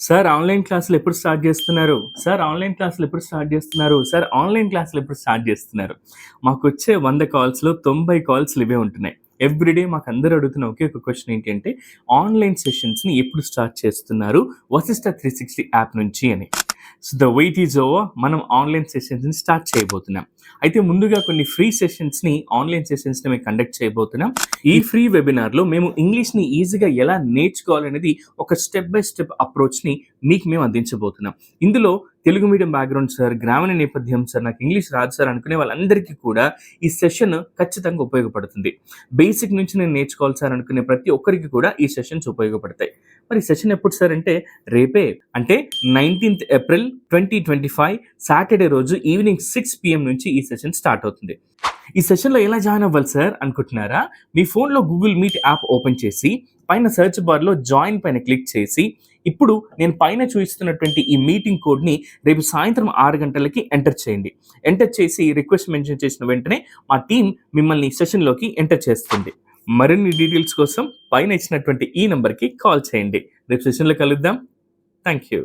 Sir online క్లాసులు ఎప్పుడు start చేస్తున్నారు? సార్ ఆన్లైన్ క్లాసులు ఎప్పుడు స్టార్ట్ చేస్తున్నారు? సార్ ఆన్లైన్ క్లాసులు ఎప్పుడు స్టార్ట్ చేస్తున్నారు? మాకు వచ్చే వంద కాల్స్లో తొంభై కాల్స్లు ఇవే ఉంటున్నాయి. ఎవ్రీడే మాకు అందరూ అడుగుతున్న ఒకే ఒక క్వశ్చన్ ఏంటంటే ఆన్లైన్ సెషన్స్ని ఎప్పుడు స్టార్ట్ చేస్తున్నారు? వసిష్ట త్రీ సిక్స్టీ యాప్ నుంచి అని. So the wait is over మనం ఆన్లైన్ సెషన్స్ని స్టార్ట్ చేయబోతున్నాం. అయితే ముందుగా కొన్ని ఫ్రీ సెషన్స్ని ఆన్లైన్ సెషన్స్ని మేము కండక్ట్ చేయబోతున్నాం. ఈ ఫ్రీ వెబినార్లో మేము ఇంగ్లీష్ని ఈజీగా ఎలా నేర్చుకోవాలనేది ఒక స్టెప్ బై స్టెప్ అప్రోచ్ని మీకు మేము అందించబోతున్నాం. ఇందులో తెలుగు మీడియం బ్యాక్గ్రౌండ్ సార్ గ్రామీణ నేపథ్యం సార్ నాకు ఇంగ్లీష్ రాదు సార్ అనుకునే వాళ్ళందరికీ కూడా ఈ సెషన్ ఖచ్చితంగా ఉపయోగపడుతుంది. బేసిక్ నుంచి నేను నేర్చుకోవాలి సార్ అనుకునే ప్రతి ఒక్కరికి కూడా ఈ సెషన్స్ ఉపయోగపడతాయి. మరి సెషన్ ఎప్పుడు సార్ అంటే రేపే అంటే nineteenth April twenty twenty five Saturday రోజు ఈవినింగ్ సిక్స్ పిఎం నుంచి ఈ సెషన్ స్టార్ట్ అవుతుంది. ఈ సెషన్లో ఎలా జాయిన్ అవ్వాలి సార్ అనుకుంటున్నారా? మీ ఫోన్లో గూగుల్ మీట్ యాప్ ఓపెన్ చేసి పైన సెర్చ్ బార్లో జాయిన్ పైన క్లిక్ చేసి ఇప్పుడు నేను పైన చూపిస్తున్నటువంటి ఈ మీటింగ్ కోడ్ని రేపు సాయంత్రం ఆరు గంటలకి ఎంటర్ చేయండి. ఎంటర్ చేసి రిక్వెస్ట్ మెన్షన్ చేసిన వెంటనే మా టీం మిమ్మల్ని సెషన్లోకి ఎంటర్ చేస్తుంది. మరిన్ని డీటెయిల్స్ కోసం పైన ఇచ్చినటువంటి ఈ నెంబర్కి కాల్ చేయండి. రేపు సెషన్లో కలుద్దాం. Thank you